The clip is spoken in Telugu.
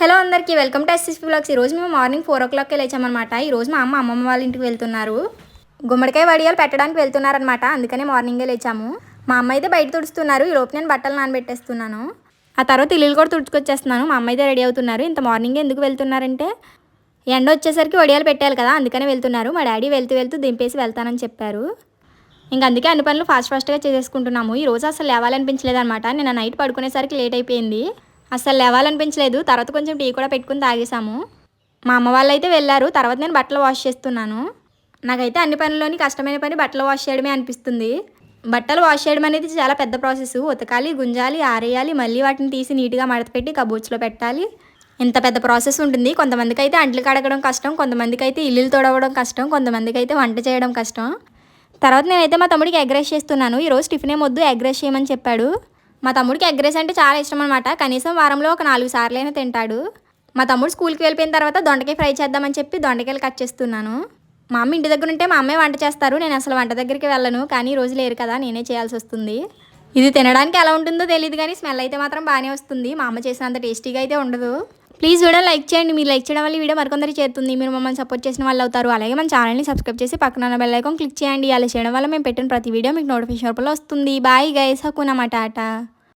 హలో అందరికీ వెల్కమ్ టు ఎస్ఎస్పీ బ్లాగ్స్ ఈరోజు మేము మార్నింగ్ ఫోర్ ఓ క్లాక్కి లేచామన్నమాట. ఈరోజు మా అమ్మ అమ్మమ్మ వాళ్ళ ఇంటికి వెళ్తున్నారు. గుమ్మడికాయ వడియాలు పెట్టడానికి వెళ్తున్నారనమాట అందుకనే మార్నింగే లేచాము. మా అమ్మ అయితే బయట తుడుస్తున్నారు. ఈ లోపు నేను బట్టలు నానబెట్టేస్తున్నాను. ఆ తర్వాత ఇల్లు కూడా తుడుచుకొచ్చేస్తున్నాను. మా అమ్మ అయితే రెడీ అవుతున్నారు. ఇంత మార్నింగ్ ఎందుకు వెళ్తున్నారంటే ఎండ వచ్చేసరికి వడియాలు పెట్టాలి కదా అందుకనే వెళ్తున్నారు. మా డాడీ వెళ్తూ వెళ్తూ దింపేసి వెళ్తానని చెప్పారు. ఇంకా అందుకే అన్ని పనులు ఫాస్ట్ ఫాస్ట్గా చేసేసుకుంటున్నాము. ఈ రోజు అసలు లేవాలనిపించలేదన్నమాట. నేను నైట్ పడుకునేసరికి లేట్ అయిపోయింది. అసలు లేవాలనిపించలేదు. తర్వాత కొంచెం టీ కూడా పెట్టుకుని తాగేసాము మా అమ్మ వాళ్ళు అయితే వెళ్ళారు. తర్వాత నేను బట్టలు వాష్ చేస్తున్నాను. నాకైతే అన్ని పనుల్లోని కష్టమైన పని బట్టలు వాష్ చేయడమే అనిపిస్తుంది. బట్టలు వాష్ చేయడం అనేది చాలా పెద్ద ప్రాసెస్. ఉతకాలి గుంజాలి ఆరేయాలి మళ్ళీ వాటిని తీసి నీట్గా మడతపెట్టి కబూచ్లో పెట్టాలి. ఇంత పెద్ద ప్రాసెస్ ఉంటుంది. కొంతమందికి అయితే అంట్లు కడగడం కష్టం కొంతమందికి అయితే ఇల్లులు తొడవడం కష్టం కొంతమందికి అయితే వంట చేయడం కష్టం. తర్వాత నేనైతే మా తమ్ముడికి ఎగ్ రైస్ చేస్తున్నాను. ఈరోజు టిఫిన్ ఏమొద్దు వద్దు ఎగ్ రైస్ చేయమని చెప్పాడు. మా తమ్ముడికి ఎగ్ రైస్ అంటే చాలా ఇష్టం అనమాట కనీసం వారంలో ఒక నాలుగు సార్లు అయినా తింటాడు. మా తమ్ముడు స్కూల్కి వెళ్ళిపోయిన తర్వాత దొండకాయ ఫ్రై చేద్దామని చెప్పి దొండకాయలు కట్ చేస్తున్నాను. మా అమ్మ ఇంటి దగ్గర ఉంటే మా అమ్మే వంట చేస్తారు. నేను అసలు వంట దగ్గరికి వెళ్ళను. కానీ ఈ రోజు లేరు కదా నేనే చేయాల్సి వస్తుంది. ఇది తినడానికి ఎలా ఉంటుందో తెలియదు కానీ స్మెల్ అయితే మాత్రం బాగానే వస్తుంది. మా అమ్మ చేసినంత టేస్టీగా అయితే ఉండదు. ప్లీజ్ వీడియో లైక్ చేయండి. మీరు లైక్ చేయడం వల్ల వీడియో మరికొందరు చేరుతుంది. మీరు మమ్మల్ని సపోర్ట్ చేసిన వాళ్ళు అవుతారు. అలాగే మన ఛానల్ని సబ్స్క్రైబ్ చేసి పక్కన బెల్ ఐకాన్ క్లిక్ చేయండి. అలా చేయడం వల్ల మేము పెట్టిన ప్రతి వీడియో మీకు నోటిఫికేషన్ రూపంలో వస్తుంది. Bye guys హక్కునమాట